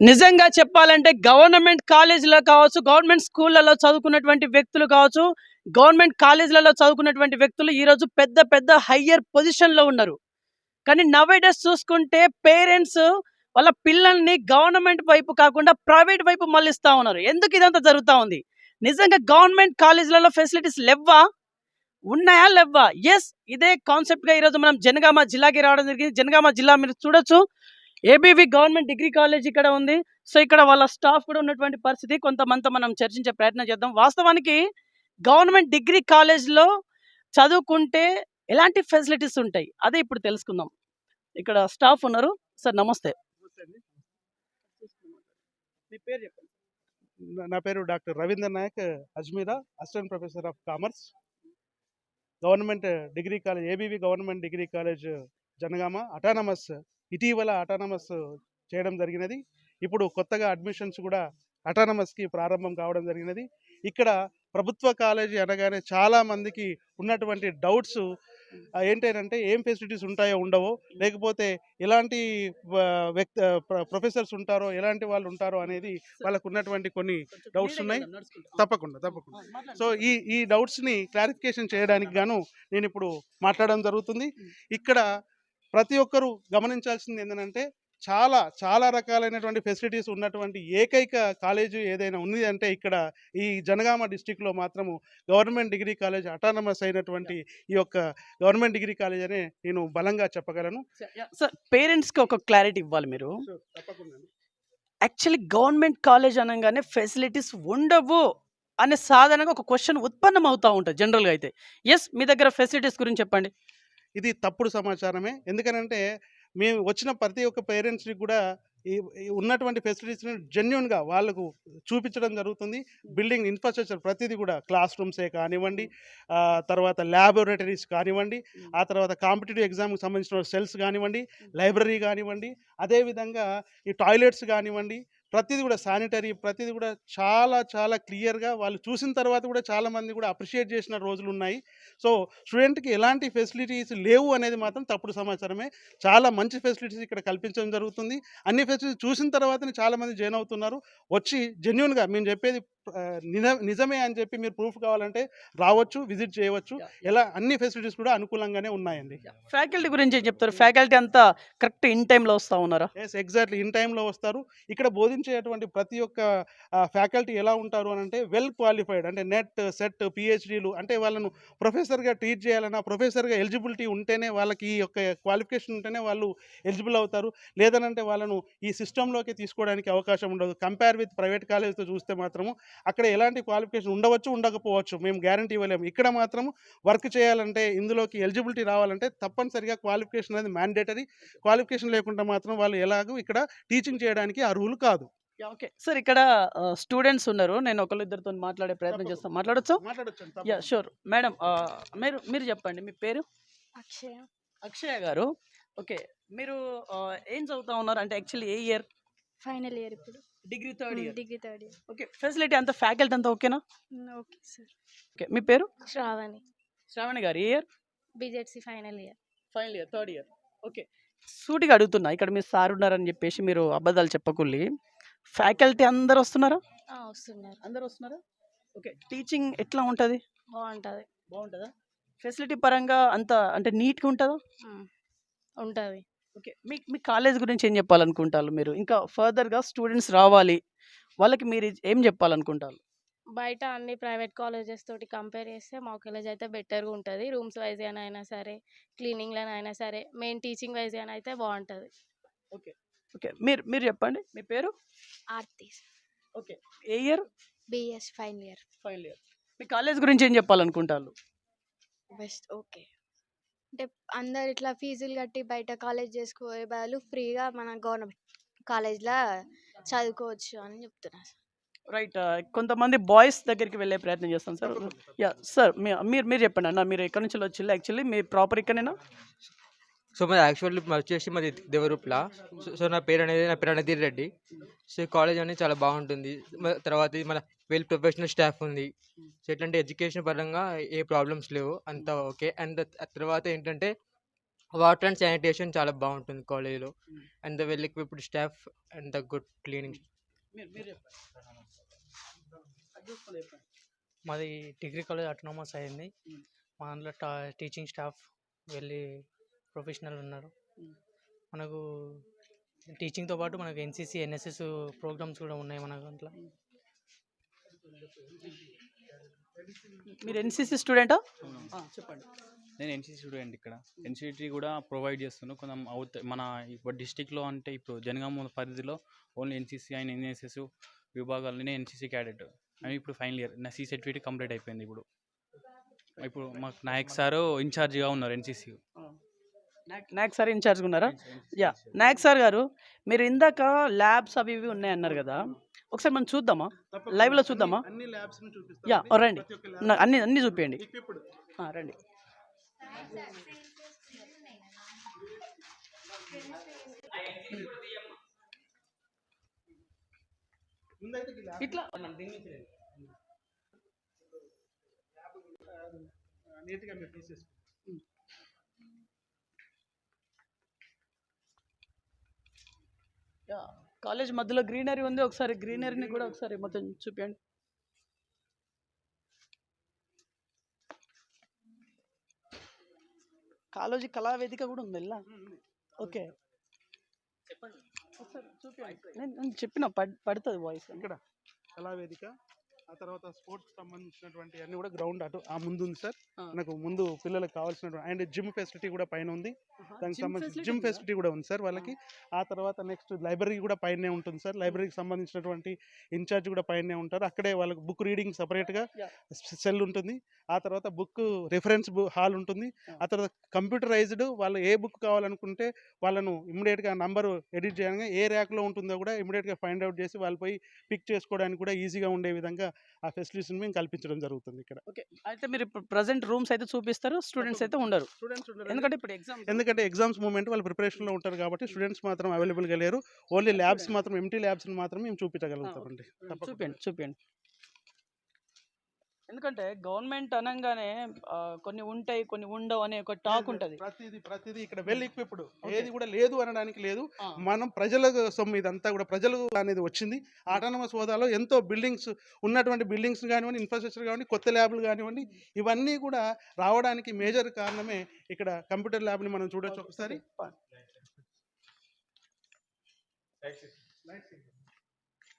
నిజంగా చెప్పాలంటే గవర్నమెంట్ కాలేజీలో కావచ్చు గవర్నమెంట్ స్కూళ్ళలో చదువుకున్నటువంటి వ్యక్తులు కావచ్చు గవర్నమెంట్ కాలేజీలలో చదువుకున్నటువంటి వ్యక్తులు ఈరోజు పెద్ద పెద్ద హయ్యర్ పొజిషన్లో ఉన్నారు. కానీ నవేడస్ చూసుకుంటే పేరెంట్స్ వాళ్ళ పిల్లల్ని గవర్నమెంట్ వైపు కాకుండా ప్రైవేట్ వైపు మళ్ళిస్తూ ఉన్నారు. ఎందుకు ఇదంతా జరుగుతూ ఉంది? నిజంగా గవర్నమెంట్ కాలేజీలలో ఫెసిలిటీస్ లెవ్వా? ఉన్నాయా లెవ్వా? ఎస్ ఇదే కాన్సెప్ట్గా ఈరోజు మనం జనగామ జిల్లాకి రావడం జరిగింది. జనగామ జిల్లా మీరు చూడొచ్చు. ఏబీవి గవర్నమెంట్ డిగ్రీ కాలేజ్ ఇక్కడ ఉంది. సో ఇక్కడ వాళ్ళ స్టాఫ్ కూడా ఉన్నటువంటి పరిస్థితి. కొంతమంది మనం చర్చించే ప్రయత్నం చేద్దాం. వాస్తవానికి గవర్నమెంట్ డిగ్రీ కాలేజ్లో చదువుకుంటే ఎలాంటి ఫెసిలిటీస్ ఉంటాయి? అదే ఇప్పుడు తెలుసుకుందాం. ఇక్కడ స్టాఫ్ ఉన్నారు. సార్ నమస్తే. మీ పేరు చెప్పండి. నా- నా పేరు doctor Ravindra Nayak Ajmeera assistant professor of commerce. Government degree college ABV government degree college Janagama autonomous ఇటీవల అటానమస్ చేయడం జరిగినది. ఇప్పుడు కొత్తగా అడ్మిషన్స్ కూడా అటానమస్కి ప్రారంభం కావడం జరిగినది. ఇక్కడ ప్రభుత్వ కాలేజీ అనగానే చాలా మందికి ఉన్నటువంటి డౌట్స్ ఏంటంటే ఏం ఫెసిలిటీస్ ఉంటాయో ఉండవో లేకపోతే ఎలాంటి వ్యక్తి ప్రొఫెసర్స్ ఉంటారో ఎలాంటి వాళ్ళు ఉంటారో అనేది వాళ్ళకు ఉన్నటువంటి కొన్ని Doubts ఉన్నాయి? తప్పకుండా తప్పకుండా. సో ఈ ఈ డౌట్స్ని క్లారిఫికేషన్ చేయడానికి గాను నేను ఇప్పుడు మాట్లాడడం జరుగుతుంది. ఇక్కడ ప్రతి ఒక్కరూ గమనించాల్సింది ఏంటంటే చాలా చాలా రకాలైనటువంటి ఫెసిలిటీస్ ఉన్నటువంటి ఏకైక కాలేజీ ఏదైనా ఉంది అంటే ఇక్కడ ఈ జనగామ డిస్టిక్లో మాత్రము గవర్నమెంట్ డిగ్రీ కాలేజ్ అటానమస్ అయినటువంటి ఈ యొక్క గవర్నమెంట్ డిగ్రీ కాలేజ్ అనే నేను బలంగా చెప్పగలను. సార్ పేరెంట్స్కి ఒక క్లారిటీ ఇవ్వాలి మీరు. తప్పకుండా యాక్చువల్లీ గవర్నమెంట్ కాలేజ్ అనగానే ఫెసిలిటీస్ ఉండవు అనే సాధారణంగా ఒక క్వశ్చన్ ఉత్పన్నం అవుతూ ఉంటుంది జనరల్గా అయితే. ఎస్ మీ దగ్గర ఫెసిలిటీస్ గురించి చెప్పండి. ఇది తప్పుడు సమాచారమే. ఎందుకనంటే మేము వచ్చిన ప్రతి ఒక్క పేరెంట్స్కి కూడా ఈ ఉన్నటువంటి ఫెసిలిటీస్ని జెన్యున్గా వాళ్ళకు చూపించడం జరుగుతుంది. బిల్డింగ్ ఇన్ఫ్రాస్ట్రక్చర్ ప్రతిదీ కూడా క్లాస్ రూమ్సే కానివ్వండి తర్వాత ల్యాబొరేటరీస్ కానివ్వండి ఆ తర్వాత కాంపిటేటివ్ ఎగ్జామ్కి సంబంధించిన సెల్స్ కానివ్వండి లైబ్రరీ కానివ్వండి అదేవిధంగా ఈ టాయిలెట్స్ కానివ్వండి ప్రతిదీ కూడా శానిటరీ ప్రతిది కూడా చాలా చాలా క్లియర్గా వాళ్ళు చూసిన తర్వాత కూడా చాలామంది కూడా అప్రిషియేట్ చేసిన రోజులు ఉన్నాయి సో స్టూడెంట్కి ఎలాంటి ఫెసిలిటీస్ లేవు అనేది మాత్రం తప్పుడు సమాచారమే. చాలా మంచి ఫెసిలిటీస్ ఇక్కడ కల్పించడం జరుగుతుంది. అన్ని ఫెసిలిటీస్ చూసిన తర్వాతనే చాలామంది జాయిన్ అవుతున్నారు. వచ్చి జెన్యున్గా మేము చెప్పేది నిజమే అని చెప్పి మీరు ప్రూఫ్ కావాలంటే రావచ్చు విజిట్ చేయవచ్చు. ఎలా అన్ని ఫెసిలిటీస్ కూడా అనుకూలంగానే ఉన్నాయండి. ఫ్యాకల్టీ గురించి ఏం చెప్తారు? ఫ్యాకల్టీ అంతా కరెక్ట్ ఇన్ టైంలో వస్తూ ఉన్నారా? ఎస్ ఎగ్జాక్ట్లీ ఇన్ టైంలో వస్తారు. ఇక్కడ బోధించేటువంటి ప్రతి ఒక్క ఫ్యాకల్టీ ఎలా ఉంటారు అని అంటే వెల్ క్వాలిఫైడ్ అంటే నెట్ సెట్ పిహెచ్డీలు అంటే వాళ్ళను ప్రొఫెసర్గా ట్రీట్ చేయాలన్నా ప్రొఫెసర్గా ఎలిజిబిలిటీ ఉంటేనే వాళ్ళకి ఈ యొక్క క్వాలిఫికేషన్ ఉంటేనే వాళ్ళు ఎలిజిబుల్ అవుతారు. లేదనంటే వాళ్ళను ఈ సిస్టంలోకి తీసుకోవడానికి అవకాశం ఉండదు. కంపేర్ విత్ ప్రైవేట్ కాలేజ్తో చూస్తే మాత్రము అక్కడ ఎలాంటి క్వాలిఫికేషన్ ఉండవచ్చు ఉండకపోవచ్చు మేము గ్యారంటీ ఇవ్వలేము. ఇక్కడ మాత్రం వర్క్ చేయాలంటే ఇందులోకి ఎలిజిబిలిటీ రావాలంటే తప్పనిసరిగా క్వాలిఫికేషన్ అనేది మ్యాండేటరీ క్వాలిఫికేషన్ లేకుండా మాత్రం వాళ్ళు ఎలాగూ ఇక్కడ టీచింగ్ చేయడానికి అర్హులు కాదు. ఓకే. సార్ ఇక్కడ స్టూడెంట్స్ ఉన్నారు. నేను ఒకళ్ళు ఇద్దరితో మాట్లాడే ప్రయత్నం చేస్తాను. మాట్లాడొచ్చు? మాట్లాడొచ్చు యా షూర్. మేడం మీరు మీరు చెప్పండి. మీ పేరు? అక్షయ. అక్షయ గారు. ఓకే. మీరు ఏం చదువుతా ఉన్నారు? అంటే యాక్చువల్లీ ఏ ఇయర్? ఫైనల్ ఇయర్ ఇప్పుడు. Degree third year degree third year okay facility అంతా ఫ్యాకల్టీ అంతా ఓకేనా ఓకే సార్ ఓకే మీ పేరు? Shravani. Shravani garu year BZC final year final year third year okay సూటిగా అడుగుతున్నా ఇక్కడ మీరు సార్ ఉన్నారని చెప్పేసి మీరు అబద్ధాలు చెప్పకుల్లి. ఫ్యాకల్టీ అందరు వస్తున్నారా? వస్తున్నారు. అందరు వస్తున్నారా? ఓకే టీచింగ్ ఎట్లా ఉంటుంది? బాగుంటుంది. బాగుంటుందా? ఫెసిలిటీ పరంగా అంత అంటే నీట్గా ఉంటుందా? ఉంటుంది. ఓకే. మీ మీ కాలేజ్ గురించి ఏం చెప్పాలనుకుంటారు మీరు? ఇంకా ఫర్దర్గా స్టూడెంట్స్ రావాలి వాళ్ళకి మీరు ఏం చెప్పాలనుకుంటారు? బయట అన్ని ప్రైవేట్ కాలేజెస్ తోటి కంపేర్ చేస్తే మా కాలేజ్ అయితే బెటర్గా ఉంటుంది. రూమ్స్ వైజ్ అయినా సరే క్లీనింగ్లో అయినా సరే మెయిన్ టీచింగ్ వైజ్ అని అయితే బాగుంటుంది. ఓకే. మీరు మీరు చెప్పండి. మీ పేరు? ఆర్తి. ఓకే. ఏ year? BS final year. Final year. మీ కాలేజ్ గురించి ఏం చెప్పాలనుకుంటారు? బెస్ట్. ఓకే. అంటే అందరు ఇట్లా ఫీజులు కట్టి బయట కాలేజ్ చేసుకోే బదులు ఫ్రీగా మన గవర్నమెంట్ కాలేజ్లో చదువుకోవచ్చు అని చెప్తున్నారు రైట్ కొంతమంది బాయ్స్ దగ్గరికి వెళ్ళే ప్రయత్నం చేస్తాం సార్. యా సార్ మీరు మీరు చెప్పండి అన్న మీరు ఎక్కడి నుంచి వచ్చిల్లు యాక్చువల్లీ మీ ప్రాపర్ ఇక్కడనేనా సో మాది యాక్చువల్లీ వచ్చేసి మాది దేవరూప్ల. సో సో నా పేరు అనేది నా పేరు అనేది రెడ్డి. సో ఈ కాలేజ్ అనేది చాలా బాగుంటుంది. తర్వాత మన వెల్ ప్రొఫెషనల్ స్టాఫ్ ఉంది. సో ఎట్లాంటి ఎడ్యుకేషన్ పరంగా ఏ ప్రాబ్లమ్స్ లేవు. అంతా ఓకే. అండ్ తర్వాత ఏంటంటే వాటర్ అండ్ శానిటేషన్ చాలా బాగుంటుంది కాలేజ్లో. Mm. And the well equipped staff and the good cleaning. మాది డిగ్రీ కాలేజ్ అటోనమస్ అయింది. మా దాంట్లో టా టీచింగ్ స్టాఫ్ వెళ్ళి ప్రొఫెషనల్ ఉన్నారు. మనకు టీచింగ్తో పాటు మనకు ఎన్సీసీ ఎన్ఎస్ఎస్ ప్రోగ్రామ్స్ కూడా ఉన్నాయి మన దాంట్లో. మీరు ఎన్సీసీ స్టూడెంటా చెప్పండి. నేను ఎన్సీసీ స్టూడెంట్ ఇక్కడ. ఎన్సీటీ కూడా ప్రొవైడ్ చేస్తున్నాను కొంచెం అవుత మన ఇప్పుడు డిస్టిక్లో అంటే ఇప్పుడు జనగామ పరిధిలో ఓన్లీ ఎన్సీసీ అండ్ ఎన్ఎస్ఎస్ విభాగాల్లోనే ఎన్సీసీ క్యాడెట్ అని ఇప్పుడు ఫైనల్ ఇయర్ నా సి సర్టిఫికేట్ కంప్లీట్ అయిపోయింది ఇప్పుడు. ఇప్పుడు మాకు నాయక్ సార్ ఇన్ఛార్జ్గా ఉన్నారు ఎన్సీసీ నాక్ సార్ ఇన్ఛార్జ్ ఉన్నారా? యా. నాయక్ సార్ గారు మీరు ఇందాక ల్యాబ్స్ అవి ఇవి ఉన్నాయి అన్నారు కదా ఒకసారి మనం చూద్దామా? Live లో చూద్దామా? అన్ని ల్యాబ్స్ యా, రండి. అన్ని అన్ని చూపించండి రండి. ఇట్లా. నీట్గా మీరు తీసేసుకోండి. యా, కాలేజ్ మధ్యలో గ్రీనరీ ఉంది ఒకసారి గ్రీనరీని కూడా ఒకసారి మొత్తం చూపించండి కాలేజీ కళావేదిక కూడా ఉంది ఇలా ఓకే. ఒకసారి చూపించండి నేను చెప్పిన పడ్ పడుతుంది వాయిస్. ఇక్కడ కళావేదిక ఆ తర్వాత స్పోర్ట్స్ సంబంధించినటువంటి అన్ని కూడా గ్రౌండ్ అటు ఆ ముందు ఉంది సార్. ఆ. మనకు ముందు పిల్లలకు కావాల్సినటువంటి అండ్ జిమ్ ఫెసిలిటీ కూడా పైన ఉంది. దానికి సంబంధించి జిమ్ ఫెసిలిటీ కూడా ఉంది సార్ వాళ్ళకి. ఆ. తర్వాత నెక్స్ట్ లైబ్రరీ కూడా పైనే ఉంటుంది సార్. లైబ్రరీకి సంబంధించినటువంటి ఇన్ఛార్జ్ కూడా పైనే ఉంటారు. అక్కడే వాళ్ళకి బుక్ రీడింగ్ సపరేట్గా. సెల్ ఉంటుంది. ఆ తర్వాత బుక్ రిఫరెన్స్ హాల్ ఉంటుంది. ఆ. తర్వాత కంప్యూటరైజ్డ్ వాళ్ళు ఏ బుక్ కావాలనుకుంటే వాళ్ళను ఇమ్మీడియట్గా నంబర్ ఎడిట్ చేయడానికి ఏ ర్యాక్లో ఉంటుందో కూడా ఇమ్మీడియట్గా ఫైండ్ అవుట్ చేసి వాళ్ళు పోయి పిక్ చేసుకోవడానికి కూడా ఈజీగా ఉండే విధంగా ఆ ఫెసిలిటీస్ని మేము కల్పించడం జరుగుతుంది ఇక్కడ. ఓకే. అయితే మీరు ప్రజెంట్ రూమ్స్ అయితే చూపిస్తారు స్టూడెంట్స్ అయితే ఉండరు. స్టూడెంట్స్ ఎందుకంటే ఇప్పుడు ఎగ్జామ్ ఎందుకంటే ఎగ్జామ్స్ మూమెంట్ వాళ్ళు ప్రిపరేషన్లో ఉంటారు కాబట్టి స్టూడెంట్స్ మాత్రం అవైలబుల్గా లేరు. ఓన్లీ ల్యాబ్స్ మాత్రం ఎంటీ ల్యాబ్స్ని మాత్రం మేము చూపించగలుగుతామండి. చూపించండి చూపించండి ఎందుకంటే గవర్నమెంట్ అనగానే కొన్ని ఉంటాయి కొన్ని ఉండవు అనే ఒక టాక్ ఉంటుంది. ప్రతిదీ ప్రతిదీ ఇక్కడ వెల్ ఈక్విప్డ్ ఏది కూడా లేదు అనడానికి లేదు. మనం ప్రజల సొమ్ము ఇదంతా కూడా ప్రజలు అనేది వచ్చింది. ఆటానమస్ హోదాలో ఎంతో బిల్డింగ్స్ ఉన్నటువంటి బిల్డింగ్స్ కానివ్వండి ఇన్ఫ్రాస్ట్రక్చర్ కానివ్వండి కొత్త ల్యాబ్లు కానివ్వండి ఇవన్నీ కూడా రావడానికి మేజర్ కారణమే ఇక్కడ కంప్యూటర్ ల్యాబ్ని మనం చూడొచ్చు ఒకసారి.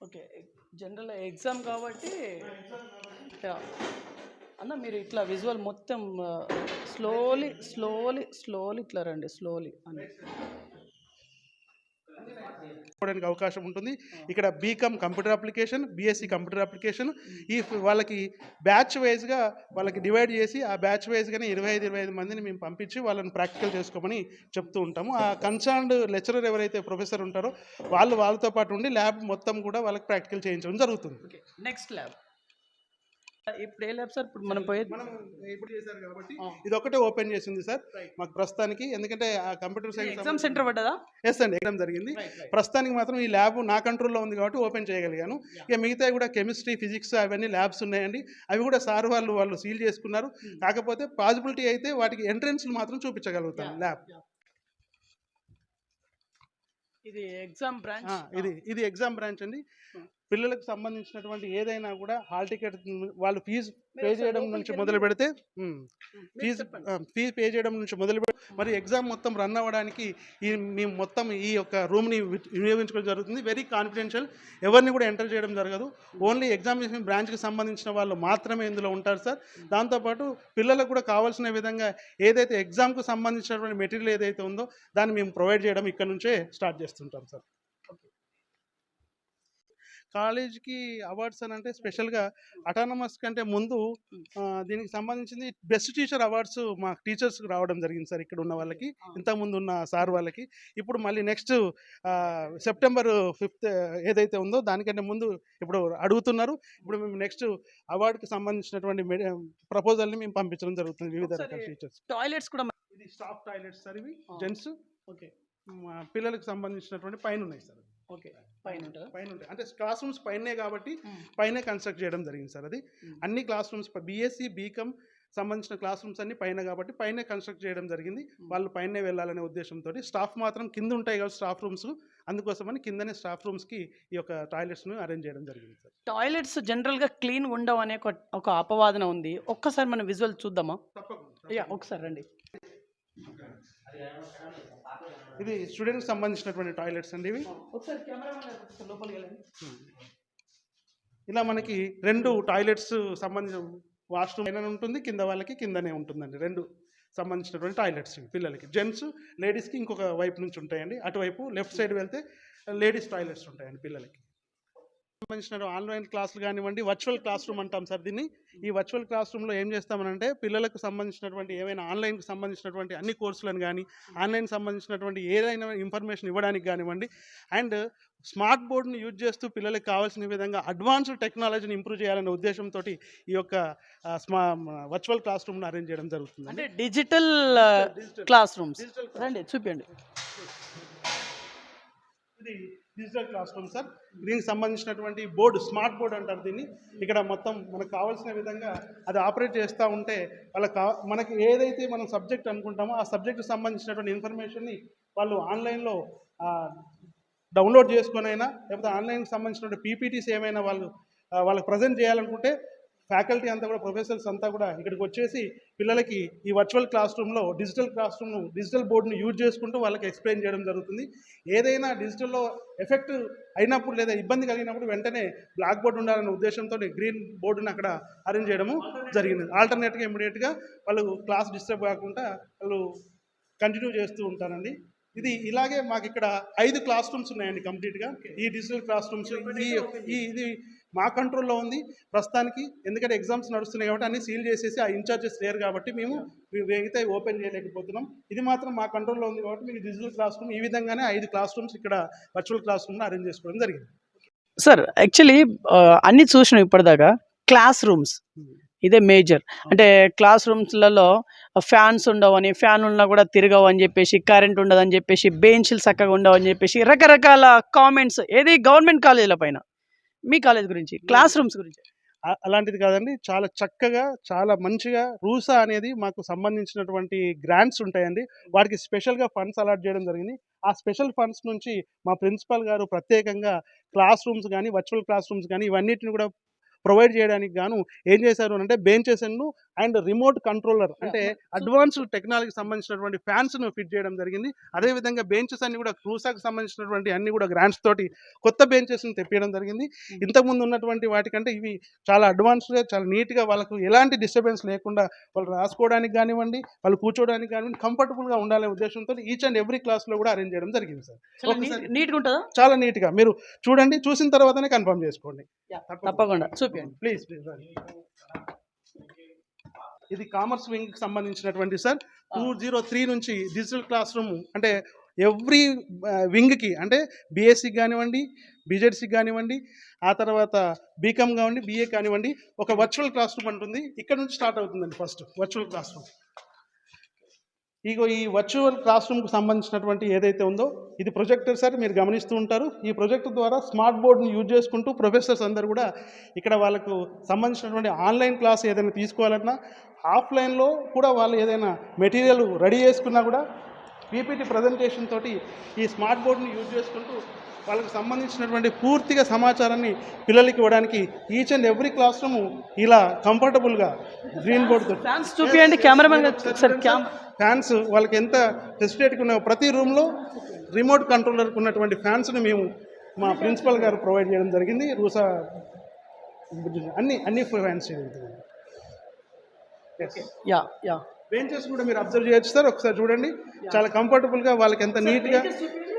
ఓకే జనరల్ ఎగ్జామ్ కాబట్టి అన్న మీరు ఇట్లా విజువల్ మొత్తం స్లోలీ స్లోలీ స్లోలీ ఇట్లా రండి స్లోలీ అని. చేసుకోవడానికి అవకాశం ఉంటుంది. ఇక్కడ BCom computer application BSc computer application ఈ వాళ్ళకి బ్యాచ్ వైజ్గా వాళ్ళకి డివైడ్ చేసి ఆ బ్యాచ్ వైజ్గానే ఇరవై ఐదు ఇరవై ఐదు మందిని మేము పంపించి వాళ్ళని ప్రాక్టికల్ చేసుకోమని చెప్తూ ఉంటాము. ఆ కన్సర్న్డ్ లెక్చరర్ ఎవరైతే ప్రొఫెసర్ ఉంటారో వాళ్ళు వాళ్ళతో పాటు ఉండి ల్యాబ్ మొత్తం కూడా వాళ్ళకి ప్రాక్టికల్ చేయించడం జరుగుతుంది. నెక్స్ట్ ల్యాబ్ ఇప్పుడు ఏ ల్యాబ్ సార్? ఇప్పుడు మనం పోయేది మనం ఇప్పుడు చేశారు కాబట్టి. ఇది ఒకటే ఓపెన్ చేసింది సార్. మాకు ప్రస్తుతానికి ఎందుకంటే ఆ కంప్యూటర్ సైన్స్ ఎగ్జామ్ సెంటర్ పడ్డదా? ఎస్ అండి ఎగ్జామ్ జరిగింది. ప్రస్తుతానికి మాత్రం ఈ ల్యాబ్ నా కంట్రోల్లో ఉంది కాబట్టి ఓపెన్ చేయగలిగాను. ఇక మిగతా కూడా కెమిస్ట్రీ ఫిజిక్స్ అవన్నీ ల్యాబ్స్ ఉన్నాయండి. అవి కూడా సార్ వాళ్ళు వాళ్ళు సీల్ చేసుకున్నారు. కాకపోతే పాసిబిలిటీ అయితే వాటికి ఎంట్రన్స్ మాత్రం చూపించగలుగుతాను ల్యాబ్. ఇది ఎగ్జామ్ బ్రాంచ్? ఇది ఇది ఎగ్జామ్ బ్రాంచ్ అండి. పిల్లలకు సంబంధించినటువంటి ఏదైనా కూడా హాల్ టికెట్ వాళ్ళు ఫీజు పే చేయడం నుంచి మొదలు పెడితే ఫీజు ఫీజు పే చేయడం నుంచి మొదలు మరి ఎగ్జామ్ మొత్తం రన్ అవ్వడానికి ఈ మేము మొత్తం ఈ యొక్క రూమ్ని వినియోగించుకోవడం జరుగుతుంది. వెరీ కాన్ఫిడెన్షియల్ ఎవరిని కూడా ఎంటర్ చేయడం జరగదు. ఓన్లీ ఎగ్జామినేషన్ బ్రాంచ్కి సంబంధించిన వాళ్ళు మాత్రమే ఇందులో ఉంటారు సార్. దాంతోపాటు పిల్లలకు కూడా కావాల్సిన విధంగా ఏదైతే ఎగ్జామ్కు సంబంధించినటువంటి మెటీరియల్ ఏదైతే ఉందో దాన్ని మేము ప్రొవైడ్ చేయడం ఇక్కడ నుంచే స్టార్ట్ చేస్తుంటాం సార్. కాలేజ్కి అవార్డ్స్ అని అంటే స్పెషల్గా అటానమస్ కంటే ముందు దీనికి సంబంధించింది బెస్ట్ టీచర్ అవార్డ్స్ మా టీచర్స్కి రావడం జరిగింది సార్ ఇక్కడ ఉన్న వాళ్ళకి ఇంతకుముందు ఉన్న సార్ వాళ్ళకి. ఇప్పుడు మళ్ళీ నెక్స్ట్ సెప్టెంబర్ ఫిఫ్త్ ఏదైతే ఉందో దానికంటే ముందు ఇప్పుడు అడుగుతున్నారు. ఇప్పుడు మేము నెక్స్ట్ అవార్డుకి సంబంధించినటువంటి ప్రపోజల్ని మేము పంపించడం జరుగుతుంది వివిధ రకాల టీచర్స్ టాయిలెట్స్ కూడా ఇది స్టాఫ్ టాయిలెట్స్ సార్ ఇవి. Gents okay. పిల్లలకు సంబంధించినటువంటి పైన ఉన్నాయి సార్ ఓకే. పైన ఉంటుందా పైన ఉంటాయి అంటే క్లాస్ రూమ్స్ పైనే కాబట్టి. పైనే కన్స్ట్రక్ట్ చేయడం జరిగింది సార్ అది. అన్ని క్లాస్ రూమ్స్ బీఎస్సీ బీకామ్ సంబంధించిన క్లాస్ రూమ్స్ అన్ని పైన కాబట్టి పైన కన్స్ట్రక్ట్ చేయడం జరిగింది. వాళ్ళు పైనే వెళ్ళాలనే ఉద్దేశంతో స్టాఫ్ మాత్రం కింద ఉంటాయి కదా స్టాఫ్ రూమ్స్ అందుకోసమని కిందనే స్టాఫ్ రూమ్స్కి ఈ యొక్క టాయిలెట్స్ను అరేంజ్ చేయడం జరిగింది సార్. టాయిలెట్స్ జనరల్గా క్లీన్ ఉండవు అనే ఒక- ఒక అపవాదన ఉంది. ఒక్కసారి మనం విజువల్ చూద్దామా? తప్పకుండా యా ఒకసారి రండి. ఇది స్టూడెంట్కి సంబంధించినటువంటి టాయిలెట్స్ అండి ఇవి. ఇలా మనకి రెండు టాయిలెట్స్ సంబంధించిన వాష్రూమ్ పైన ఉంటుంది కింద వాళ్ళకి కిందనే ఉంటుందండి. రెండు సంబంధించినటువంటి టాయిలెట్స్ ఇవి పిల్లలకి. జెంట్స్ లేడీస్కి ఇంకొక వైపు నుంచి ఉంటాయండి. అటువైపు లెఫ్ట్ సైడ్ వెళ్తే లేడీస్ టాయిలెట్స్ ఉంటాయండి పిల్లలకి. సంబంధించిన ఆన్లైన్ క్లాసులు కానివ్వండి వర్చువల్ క్లాస్ రూమ్ అంటాం సార్ దీన్ని. ఈ వర్చువల్ క్లాస్ రూమ్లో ఏం చేస్తామనంటే పిల్లలకు సంబంధించినటువంటి ఏవైనా ఆన్లైన్కి సంబంధించినటువంటి అన్ని కోర్సులను కానీ ఆన్లైన్ సంబంధించినటువంటి ఏదైనా ఇన్ఫర్మేషన్ ఇవ్వడానికి కానివ్వండి. అండ్ స్మార్ట్ బోర్డ్ని యూజ్ చేస్తూ పిల్లలకు కావాల్సిన విధంగా అడ్వాన్స్డ్ టెక్నాలజీని ఇంప్రూవ్ చేయాలనే ఉద్దేశంతో ఈ యొక్క స్మా వర్చువల్ క్లాస్ రూమ్ను అరేంజ్ చేయడం జరుగుతుంది. అంటే డిజిటల్ క్లాస్ రూమ్స్. రండి చూపించండి ఇది డిజిటల్ క్లాస్ రూమ్ సార్. దీనికి సంబంధించినటువంటి బోర్డు స్మార్ట్ బోర్డ్ అంటారు దీన్ని. ఇక్కడ మొత్తం మనకు కావాల్సిన విధంగా అది ఆపరేట్ చేస్తూ ఉంటే వాళ్ళకి మనకి ఏదైతే మనం సబ్జెక్ట్ అనుకుంటామో ఆ సబ్జెక్ట్కి సంబంధించినటువంటి ఇన్ఫర్మేషన్ని వాళ్ళు ఆన్లైన్లో డౌన్లోడ్ చేసుకొనైనా లేకపోతే ఆన్లైన్కి సంబంధించినటువంటి పీపీటీస్ ఏమైనా వాళ్ళు వాళ్ళకి ప్రజెంట్ చేయాలనుకుంటే ఫ్యాకల్టీ అంతా కూడా ప్రొఫెసర్స్ అంతా కూడా ఇక్కడికి వచ్చేసి పిల్లలకి ఈ వర్చువల్ క్లాస్ రూమ్లో డిజిటల్ క్లాస్ రూమ్ను డిజిటల్ బోర్డును యూజ్ చేసుకుంటూ వాళ్ళకి ఎక్స్ప్లెయిన్ చేయడం జరుగుతుంది. ఏదైనా డిజిటల్లో ఎఫెక్ట్ అయినప్పుడు లేదా ఇబ్బంది కలిగినప్పుడు వెంటనే బ్లాక్ బోర్డు ఉండాలనే ఉద్దేశంతో గ్రీన్ బోర్డుని అక్కడ అరేంజ్ చేయడము జరిగింది. ఆల్టర్నేట్గా ఇమీడియట్గా వాళ్ళు క్లాస్ డిస్టర్బ్ కాకుండా వాళ్ళు కంటిన్యూ చేస్తూ ఉంటారండి. ఇది ఇలాగే మాకు ఇక్కడ ఐదు క్లాస్ రూమ్స్ ఉన్నాయండి కంప్లీట్గా. ఈ డిజిటల్ క్లాస్ రూమ్స్ ఈ ఈ ఇది మా కంట్రోల్లో ఉంది. ప్రస్తుతానికి ఎందుకంటే ఎగ్జామ్స్ నడుస్తున్నాయి కాబట్టి అన్ని సీల్ చేసేసి ఆ ఇన్ఛార్జెస్ లేరు కాబట్టి మేము మిగతా ఓపెన్ చేయలేకపోతున్నాం. ఇది మాత్రం మా కంట్రోల్లో ఉంది కాబట్టి మీకు డిజిటల్ క్లాస్ రూమ్ ఈ విధంగానే ఐదు క్లాస్ రూమ్స్ ఇక్కడ వర్చువల్ క్లాస్ రూమ్ని అరేంజ్ చేసుకోవడం జరిగింది. సార్ యాక్చువల్లీ అన్ని చూసినాం ఇప్పటిదాకా. Class rooms. ఇదే మేజర్. అంటే క్లాస్ రూమ్స్లలో ఫ్యాన్స్ ఉండవని ఫ్యాన్ ఉన్నా కూడా తిరగవు అని చెప్పేసి కరెంట్ ఉండదని చెప్పేసి బెంచ్లు చక్కగా ఉండవు అని చెప్పేసి రకరకాల కామెంట్స్. ఏది గవర్నమెంట్ కాలేజీల పైన. మీ కాలేజ్ గురించి క్లాస్ రూమ్స్ గురించి. అలాంటిది కాదండి. చాలా చక్కగా చాలా మంచిగా రూసా అనేది మాకు సంబంధించినటువంటి గ్రాంట్స్ ఉంటాయండి. వాటికి స్పెషల్గా ఫండ్స్ అలాట్ చేయడం జరిగింది. ఆ స్పెషల్ ఫండ్స్ నుంచి మా ప్రిన్సిపాల్ గారు ప్రత్యేకంగా క్లాస్ రూమ్స్ కానీ వర్చువల్ క్లాస్ రూమ్స్ కానీ ఇవన్నిటిని కూడా ప్రొవైడ్ చేయడానికి గాను ఏం చేశారు అంటే బెంచెస్ అండ్ రిమోట్ కంట్రోలర్ అంటే అడ్వాన్స్డ్ టెక్నాలజీకి సంబంధించినటువంటి ఫ్యాన్స్ను ఫిట్ చేయడం జరిగింది. అదేవిధంగా బెంచెస్ అన్ని కూడా క్రూసాకి సంబంధించినటువంటి అన్ని కూడా గ్రాంట్స్ తోటి కొత్త బెంచెస్ని తెప్పించడం జరిగింది. ఇంతకుముందు ఉన్నటువంటి వాటికంటే ఇవి చాలా అడ్వాన్స్డ్గా చాలా నీట్గా వాళ్ళకు ఎలాంటి డిస్టర్బెన్స్ లేకుండా వాళ్ళు రాసుకోవడానికి కానివ్వండి వాళ్ళు కూర్చోవడానికి కానివ్వండి కంఫర్టబుల్గా ఉండాలనే ఉద్దేశంతో ఈచ్ అండ్ ఎవ్రీ క్లాస్లో కూడా అరేంజ్ చేయడం జరిగింది సార్. నీట్గా ఉంటుందా? చాలా నీట్గా మీరు చూడండి చూసిన తర్వాతనే కన్ఫర్మ్ చేసుకోండి. తప్పకుండా. చూపించండి ప్లీజ్ ప్లీజ్ ఇది కామర్స్ వింగ్కి సంబంధించినటువంటి సార్. టూ జీరో త్రీ నుంచి డిజిటల్ క్లాస్ రూమ్ అంటే ఎవ్రీ వింగ్కి అంటే బీఎస్సీకి కానివ్వండి బీజెడ్సీకి కానివ్వండి ఆ తర్వాత బీకామ్ కానివ్వండి బీఏ కానివ్వండి ఒక వర్చువల్ క్లాస్ రూమ్ ఉంటుంది ఇక్కడ నుంచి స్టార్ట్ అవుతుందండి ఫస్ట్ వర్చువల్ క్లాస్ రూమ్ ఇగో ఈ వర్చువల్ క్లాస్ రూమ్కి సంబంధించినటువంటి ఏదైతే ఉందో ఇది ప్రొజెక్టర్ సార్ మీరు గమనిస్తూ ఉంటారు. ఈ ప్రొజెక్టర్ ద్వారా స్మార్ట్ బోర్డ్ని యూజ్ చేసుకుంటూ ప్రొఫెసర్స్ అందరు కూడా ఇక్కడ వాళ్ళకు సంబంధించినటువంటి ఆన్లైన్ క్లాస్ ఏదైనా తీసుకోవాలన్నా ఆఫ్లైన్లో కూడా వాళ్ళు ఏదైనా మెటీరియల్ రెడీ చేసుకున్నా కూడా పీపీటీ ప్రజెంటేషన్ తోటి ఈ స్మార్ట్ బోర్డ్ని యూజ్ చేసుకుంటూ వాళ్ళకి సంబంధించినటువంటి పూర్తిగా సమాచారాన్ని పిల్లలకి ఇవ్వడానికి each and every class room ఇలా కంఫర్టబుల్గా గ్రీన్ బోర్డ్తో ఫ్యాన్స్ చూపించండి కెమెరామెన్ ఫ్యాన్స్ వాళ్ళకి ఎంత ఫెసిలిటీగా ఉన్న ప్రతి రూమ్లో రిమోట్ కంట్రోలర్కి ఉన్నటువంటి ఫ్యాన్స్ని మేము మా ప్రిన్సిపల్ గారు ప్రొవైడ్ చేయడం జరిగింది. రూసా అన్ని అన్ని ఫ్యాన్స్ యా యా బెంచెస్ కూడా మీరు అబ్జర్వ్ చేయొచ్చు సార్ ఒకసారి చూడండి. చాలా కంఫర్టబుల్గా వాళ్ళకి ఎంత నీట్గా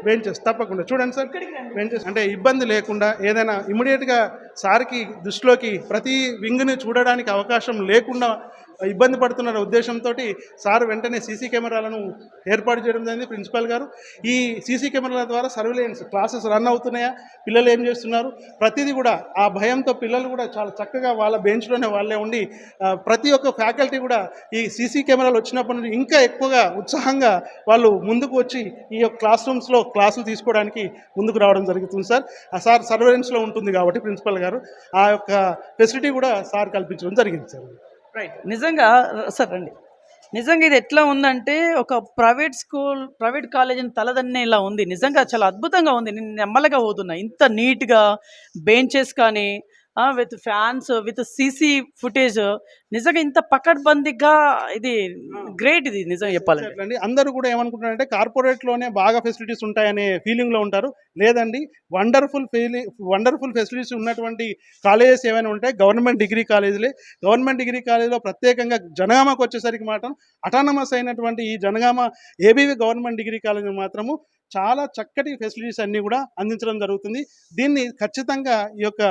బెంచెస్ తప్పకుండా. చూడండి సార్ బెంచెస్ అంటే ఇబ్బంది లేకుండా ఏదైనా ఇమీడియట్గా సార్కి దృష్టిలోకి ప్రతి వింగ్ని చూడడానికి అవకాశం లేకుండా ఇబ్బంది పడుతున్న ఉద్దేశంతో సార్ వెంటనే సీసీ కెమెరాలను ఏర్పాటు చేయడం జరిగింది ప్రిన్సిపాల్ గారు. ఈ సీసీ కెమెరాల ద్వారా సర్వేలెన్స్ క్లాసెస్ రన్ అవుతున్నాయా? పిల్లలు ఏం చేస్తున్నారు? ప్రతిదీ కూడా ఆ భయంతో పిల్లలు కూడా చాలా చక్కగా వాళ్ళ బెంచ్లోనే వాళ్ళే ఉండి ప్రతి ఒక్క ఫ్యాకల్టీ కూడా ఈ సీసీ కెమెరాలు వచ్చినప్పటి నుండి ఇంకా ఎక్కువగా ఉత్సాహంగా వాళ్ళు ముందుకు వచ్చి ఈ యొక్క క్లాస్ రూమ్స్లో క్లాసులు తీసుకోవడానికి ముందుకు రావడం జరుగుతుంది సార్. ఆ సార్ సర్వేలెన్స్లో ఉంటుంది కాబట్టి ప్రిన్సిపల్ గారు ఆ యొక్క ఫెసిలిటీ కూడా సార్ కల్పించడం జరిగింది సార్. రైట్ నిజంగా సార్ రండి. నిజంగా ఇది ఎట్లా ఉందంటే ఒక ప్రైవేట్ స్కూల్ ప్రైవేట్ కాలేజీని తలదన్నే ఇలా ఉంది. నిజంగా చాలా అద్భుతంగా ఉంది. నేను నెమ్మలగా పోతున్నా. ఇంత నీట్గా బెంచెస్ కానీ with fans with CC footage నిజంగా ఇంత పకడ్బందీగా ఇది గ్రేట్ ఇది నిజంగా చెప్పాలంటే. అట్లండి అందరూ కూడా ఏమనుకుంటారంటే కార్పొరేట్లోనే బాగా ఫెసిలిటీస్ ఉంటాయనే ఫీలింగ్లో ఉంటారు. లేదండి వండర్ఫుల్ ఫీలింగ్ వండర్ఫుల్ ఫెసిలిటీస్ ఉన్నటువంటి కాలేజెస్ ఏమైనా ఉంటాయి గవర్నమెంట్ డిగ్రీ కాలేజీలే గవర్నమెంట్ డిగ్రీ కాలేజీలో ప్రత్యేకంగా జనగామకు వచ్చేసరికి మాత్రం అటానమస్ అయినటువంటి ఈ Janagama ABV government degree college మాత్రము చాలా చక్కటి ఫెసిలిటీస్ అన్నీ కూడా అందించడం జరుగుతుంది. దీన్ని ఖచ్చితంగా ఈ యొక్క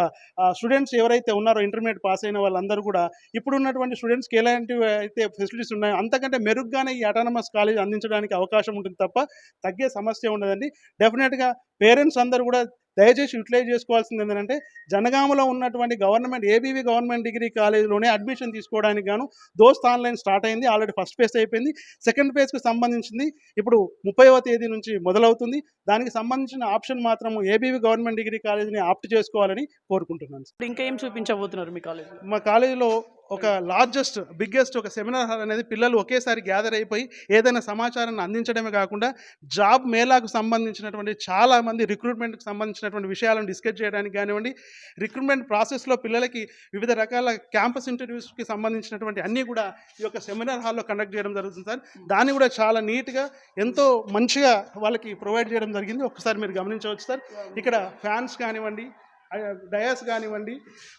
స్టూడెంట్స్ ఎవరైతే ఉన్నారో ఇంటర్మీడియట్ పాస్ అయిన వాళ్ళందరూ కూడా ఇప్పుడు ఉన్నటువంటి స్టూడెంట్స్కి ఎలాంటి అయితే ఫెసిలిటీస్ ఉన్నాయో అంతకంటే మెరుగ్గానే ఈ అటానమస్ కాలేజ్ అందించడానికి అవకాశం ఉంటుంది తప్ప తగ్గే సమస్య ఉండదండి. డెఫినెట్గా పేరెంట్స్ అందరూ కూడా దయచేసి యూటిలైజ్ చేసుకోవాల్సింది ఏంటంటే జనగామలో ఉన్నటువంటి గవర్నమెంట్ ఏబీవీ గవర్నమెంట్ డిగ్రీ కాలేజీలోనే అడ్మిషన్ తీసుకోవడానికి గాను దోస్త్ ఆన్లైన్ స్టార్ట్ అయింది ఆల్రెడీ ఫస్ట్ ఫేజ్ అయిపోయింది. సెకండ్ ఫేజ్కి సంబంధించింది ఇప్పుడు ముప్పైవ తేదీ నుంచి మొదలవుతుంది. దానికి సంబంధించిన ఆప్షన్ మాత్రం ఏబీవీ గవర్నమెంట్ డిగ్రీ కాలేజీని ఆప్ట్ చేసుకోవాలని కోరుకుంటున్నాను. ఇంకా ఏం చూపించబోతున్నారు మీ కాలేజ్ మా కాలేజీలో ఒక లార్జెస్ట్ బిగ్గెస్ట్ ఒక సెమినార్ హాల్ అనేది పిల్లలు ఒకేసారి గ్యాదర్ అయిపోయి ఏదైనా సమాచారాన్ని అందించడమే కాకుండా జాబ్ మేళాకు సంబంధించినటువంటి చాలా మంది రిక్రూట్మెంట్కి సంబంధించినటువంటి విషయాలను డిస్కస్ చేయడానికి కానివ్వండి రిక్రూట్మెంట్ ప్రాసెస్లో పిల్లలకి వివిధ రకాల క్యాంపస్ ఇంటర్వ్యూస్కి సంబంధించినటువంటి అన్నీ కూడా ఈ యొక్క సెమినార్ హాల్లో కండక్ట్ చేయడం జరుగుతుంది సార్. దాన్ని కూడా చాలా నీట్గా ఎంతో మంచిగా వాళ్ళకి ప్రొవైడ్ చేయడం జరిగింది. ఒకసారి మీరు గమనించవచ్చు సార్. ఇక్కడ ఫ్యాన్స్ కానివ్వండి డయాస్ కానివ్వండి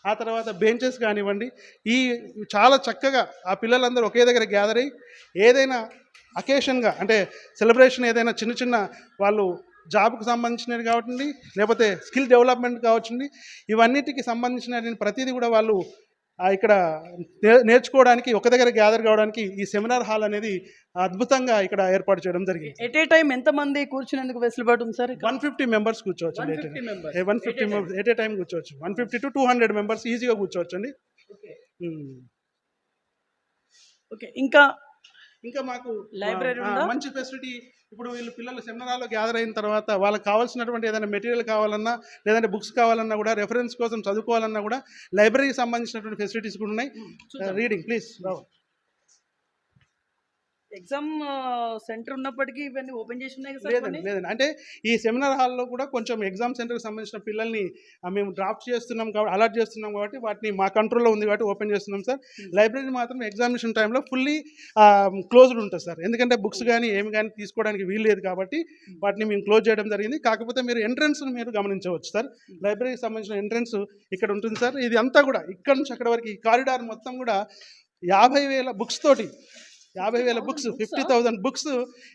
ఆ తర్వాత బెంచెస్ కానివ్వండి ఈ చాలా చక్కగా ఆ పిల్లలందరూ ఒకే దగ్గర గ్యాదర్ అయ్యి ఏదైనా అకేషన్గా అంటే సెలబ్రేషన్ ఏదైనా చిన్న చిన్న వాళ్ళు జాబ్కు సంబంధించినవి కావచ్చండి లేకపోతే స్కిల్ డెవలప్మెంట్ కావచ్చండి ఇవన్నిటికి సంబంధించిన ప్రతిదీ కూడా వాళ్ళు ఇక్కడ నేర్చుకోవడానికి ఒక దగ్గర గ్యాదర్ కావడానికి ఈ సెమినార్ హాల్ అనేది అద్భుతంగా ఇక్కడ ఏర్పాటు చేయడం జరిగింది. ఎట్ ఏ టైం ఎంతమంది కూర్చునేందుకు వెసులుబాటు ఉంది సార్? వన్ ఫిఫ్టీ మెంబర్స్ కూర్చోవచ్చు one fifty. Members at a time కూర్చోవచ్చు. One fifty to two hundred members ఈజీగా కూర్చోవచ్చు అండి ఓకే ఇంకా ఇంకా మాకు ఉందా? మంచి ఫెసిలిటీ ఇప్పుడు వీళ్ళు పిల్లలు సెమినార్లో గ్యాదర్ అయిన తర్వాత వాళ్ళకి కావాల్సినటువంటి ఏదైనా మెటీరియల్ కావాలన్నా లేదంటే బుక్స్ కావాలన్నా కూడా రెఫరెన్స్ కోసం చదువుకోవాలన్నా కూడా లైబ్రరీకి సంబంధించినటువంటి ఫెసిలిటీస్ కూడా ఉన్నాయి. రీడింగ్ ప్లీజ్ ఎగ్జామ్ సెంటర్ ఉన్నప్పటికీ ఇవన్నీ ఓపెన్ చేసి ఉన్నాయి లేదండి? లేదండి. అంటే ఈ సెమినార్ హాల్లో కూడా కొంచెం ఎగ్జామ్ సెంటర్కి సంబంధించిన పిల్లల్ని మేము డ్రాప్ చేస్తున్నాం కాబట్టి అలర్ట్ చేస్తున్నాం కాబట్టి వాటిని మా కంట్రోల్లో ఉంది కాబట్టి ఓపెన్ చేస్తున్నాం సార్. లైబ్రరీ మాత్రం ఎగ్జామినేషన్ టైంలో ఫుల్లీ క్లోజ్డ్ ఉంటుంది సార్. ఎందుకంటే బుక్స్ కానీ ఏమి కానీ తీసుకోవడానికి వీలు లేదు కాబట్టి వాటిని మేము క్లోజ్ చేయడం జరిగింది. కాకపోతే మీరు ఎంట్రన్స్ మీరు గమనించవచ్చు సార్. లైబ్రరీకి సంబంధించిన ఎంట్రన్స్ ఇక్కడ ఉంటుంది సార్. ఇది అంతా కూడా ఇక్కడ నుంచి అక్కడ వరకు ఈ కారిడార్ మొత్తం కూడా యాభై వేల బుక్స్ తోటి యాభై వేల బుక్స్ ఫిఫ్టీ థౌజండ్ బుక్స్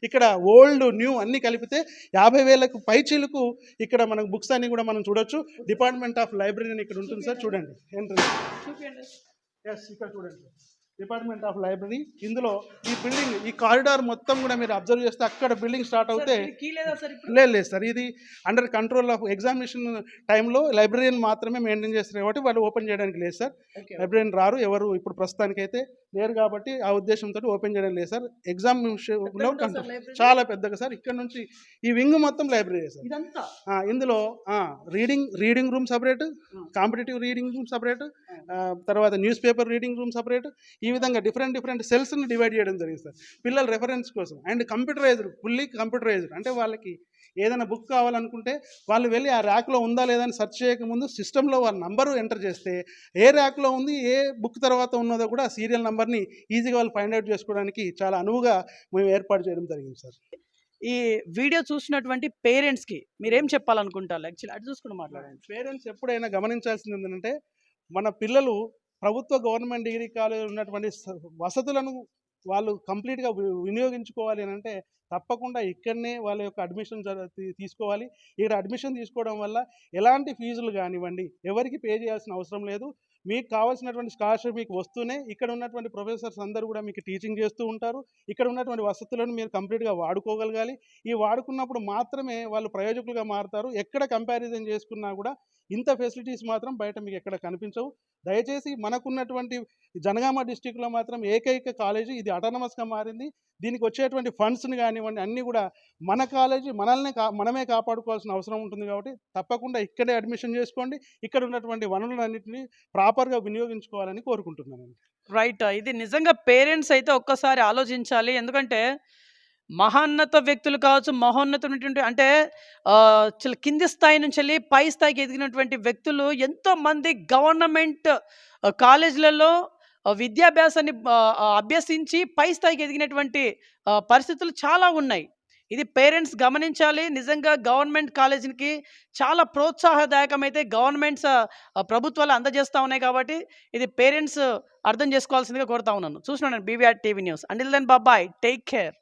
ఇక్కడ ఓల్డ్ న్యూ అన్ని కలిపితే యాభై వేలకు పైచీలకు ఇక్కడ మనకు బుక్స్ అన్ని కూడా మనం చూడొచ్చు. డిపార్ట్మెంట్ ఆఫ్ లైబ్రరీ అని ఇక్కడ ఉంటుంది సార్ చూడండి. చూపించండి. ఎస్ ఇక్కడ చూడండి. Department of library. ఇందులో ఈ బిల్డింగ్ ఈ కారిడార్ మొత్తం కూడా మీరు అబ్జర్వ్ చేస్తే అక్కడ బిల్డింగ్ స్టార్ట్ అవుతే లేదా? లేదు సార్. ఇది అండర్ కంట్రోల్ ఆఫ్ ఎగ్జామినేషన్ టైంలో లైబ్రరీని మాత్రమే మెయింటైన్ చేస్తారు కాబట్టి వాళ్ళు ఓపెన్ చేయడానికి లేదు సార్. లైబ్రరీని రారు ఎవరు ఇప్పుడు ప్రస్తుతానికైతే లేరు కాబట్టి ఆ ఉద్దేశంతో ఓపెన్ చేయడం లేదు సార్. ఎగ్జామ్లో? చాలా పెద్దగా సార్. ఇక్కడ నుంచి ఈ వింగ్ మొత్తం లైబ్రరీ సార్. ఇందులో reading reading room separate competitive reading room separate తర్వాత news paper reading room separate ఈ విధంగా డిఫరెంట్ డిఫరెంట్ సెల్స్ని డివైడ్ చేయడం జరిగింది సార్. పిల్లల రెఫరెన్స్ కోసం. And computerized fully computerized. అంటే వాళ్ళకి ఏదైనా బుక్ కావాలనుకుంటే వాళ్ళు వెళ్ళి ఆ ర్యాక్లో ఉందా లేదా అని సెర్చ్ చేయకముందు సిస్టంలో వాళ్ళ నంబరు ఎంటర్ చేస్తే ఏ ర్యాక్లో ఉంది ఏ బుక్ తర్వాత ఉన్నదో కూడా ఆ సీరియల్ నెంబర్ని ఈజీగా వాళ్ళు ఫైండ్ అవుట్ చేసుకోవడానికి చాలా అనువుగా మేము ఏర్పాటు చేయడం జరిగింది సార్. ఈ వీడియో చూసినటువంటి పేరెంట్స్కి మీరేం చెప్పాలనుకుంటారు? యాక్చువల్లీ అటు చూసుకుని మాట్లాడండి. పేరెంట్స్ ఎప్పుడైనా గమనించాల్సింది ఏంటంటే మన పిల్లలు ప్రభుత్వ గవర్నమెంట్ డిగ్రీ కాలేజీలో ఉన్నటువంటి వసతులను వాళ్ళు కంప్లీట్గా వి- వినియోగించుకోవాలి అని అంటే తప్పకుండా ఇక్కడనే వాళ్ళ యొక్క అడ్మిషన్ జర- తీసుకోవాలి. ఇక్కడ అడ్మిషన్ తీసుకోవడం వల్ల ఎలాంటి ఫీజులు కానివ్వండి ఎవరికి పే చేయాల్సిన అవసరం లేదు. మీకు కావాల్సినటువంటి స్కాలర్షిప్ మీకు వస్తూనే ఇక్కడ ఉన్నటువంటి ప్రొఫెసర్స్ అందరూ కూడా మీకు టీచింగ్ చేస్తూ ఉంటారు. ఇక్కడ ఉన్నటువంటి వసతులను మీరు కంప్లీట్గా వాడుకోగలగాలి. ఈ వాడుకున్నప్పుడు మాత్రమే వాళ్ళు ప్రయోజకులుగా మారుతారు. ఎక్కడ కంపారిజన్ చేసుకున్నా కూడా ఇంత ఫెసిలిటీస్ మాత్రం బయట మీకు ఎక్కడ కనిపించవు. దయచేసి మనకున్నటువంటి జనగామ డిస్టిక్లో మాత్రం ఏకైక కాలేజీ ఇది అటానమస్గా మారింది. దీనికి వచ్చేటువంటి ఫండ్స్ని కానివ్వండి అన్నీ కూడా మన కాలేజీ మనల్ని కా మనమే కాపాడుకోవాల్సిన అవసరం ఉంటుంది కాబట్టి తప్పకుండా ఇక్కడే అడ్మిషన్ చేసుకోండి. ఇక్కడ ఉన్నటువంటి వనరులన్నింటినీ ప్రాపర్ ప్రాపర్గా వినియోగించుకోవాలని కోరుకుంటున్నానండి. రైట్. ఇది నిజంగా పేరెంట్స్ అయితే ఒక్కసారి ఆలోచించాలి. ఎందుకంటే మహాన్నత వ్యక్తులు కావచ్చు మహోన్నతమైనటువంటి అంటే చాలా కింది స్థాయి నుంచి వెళ్ళి పై స్థాయికి ఎదిగినటువంటి వ్యక్తులు ఎంతో మంది గవర్నమెంట్ కాలేజీలలో విద్యాభ్యాసాన్ని అభ్యసించి పై స్థాయికి ఎదిగినటువంటి పరిస్థితులు చాలా ఉన్నాయి. ఇది పేరెంట్స్ గమనించాలి. నిజంగా గవర్నమెంట్ కాలేజీకి చాలా ప్రోత్సాహదాయకమైతే గవర్నమెంట్స్ ప్రభుత్వాలు అందజేస్తూ ఉన్నాయి కాబట్టి ఇది పేరెంట్స్ అర్థం చేసుకోవాల్సిందిగా కోరుతా ఉన్నాను. చూస్తున్నాను BVR TV news. Until then bye bye take care.